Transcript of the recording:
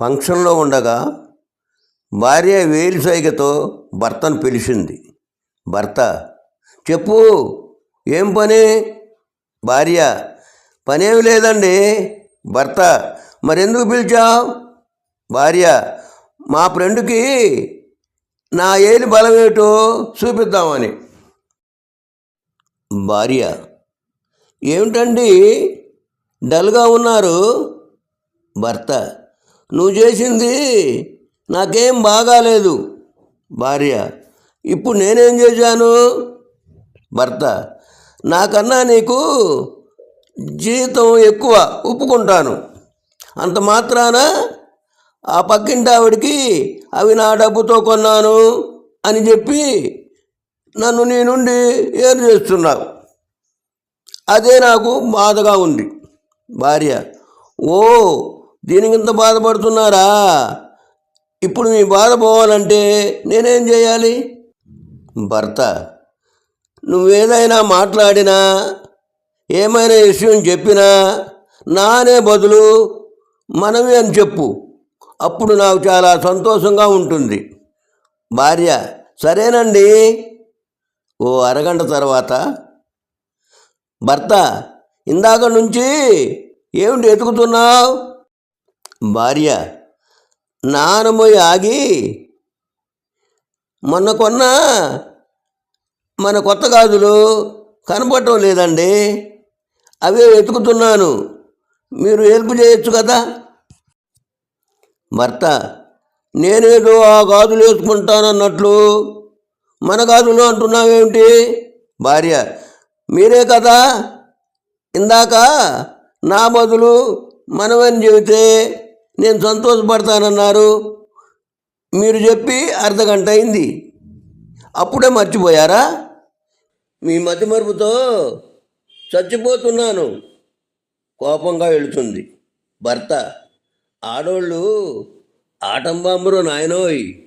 ఫంక్షన్లో ఉండగా భార్య వేలిసైగతో భర్తను పిలిచింది. భర్త చెప్పు ఏం పని? భార్య పనేమి లేదండి. భర్త మరెందుకు పిలిచావు? భార్య మా ఫ్రెండ్కి నా ఏలి బలమేటో చూపిద్దామని. భార్య ఏమిటండి? డల్గా ఉన్నారు. భర్త నువ్వు చేసింది నాకేం బాగాలేదు. భార్య ఇప్పుడు నేనేం చేశాను? భర్త నాకన్నా నీకు జీతం ఎక్కువ ఒప్పుకుంటాను. అంత మాత్రాన ఆ పక్కింటి ఆవిడికి అవి నా డబ్బుతో కొన్నాను అని చెప్పి నన్ను నీ నుండి ఏం చేస్తున్నావు. అదే నాకు బాధగా ఉంది. భార్య ఓ దీనికి ఇంత బాధపడుతున్నారా? ఇప్పుడు మీ బాధ పోవాలంటే నేనేం చేయాలి? భర్త నువ్వేదైనా మాట్లాడినా ఏమైనా విషయం చెప్పినా నానే బదులు మనమే అని చెప్పు. అప్పుడు నాకు చాలా సంతోషంగా ఉంటుంది. భార్య సరేనండి. ఓ అరగంట తర్వాత భర్త ఇందాక నుంచి ఏమిటి ఎతుకుతున్నావు? భార్య నానబోయి ఆగి మొన్న కొన్న మన కొత్త గాజులు కనపడటం లేదండి. అవే వెతుకుతున్నాను. మీరు హెల్ప్ చేయొచ్చు కదా? భర్త నేనేదో ఆ గాజులు వేసుకుంటానన్నట్లు మన గాజులు అంటున్నావేమిటి? భార్య మీరే కదా? ఇందాక నా బదులు మనమని చెబితే నేను సంతోషపడతానన్నారు. మీరు చెప్పి అర్ధగంట అయింది. అప్పుడే మర్చిపోయారా? మీ మతిమరుపుతో చచ్చిపోతున్నాను. కోపంగా వెళుతుంది. భర్త ఆడోళ్ళు ఆటంబాంబరు నాయనోయ్.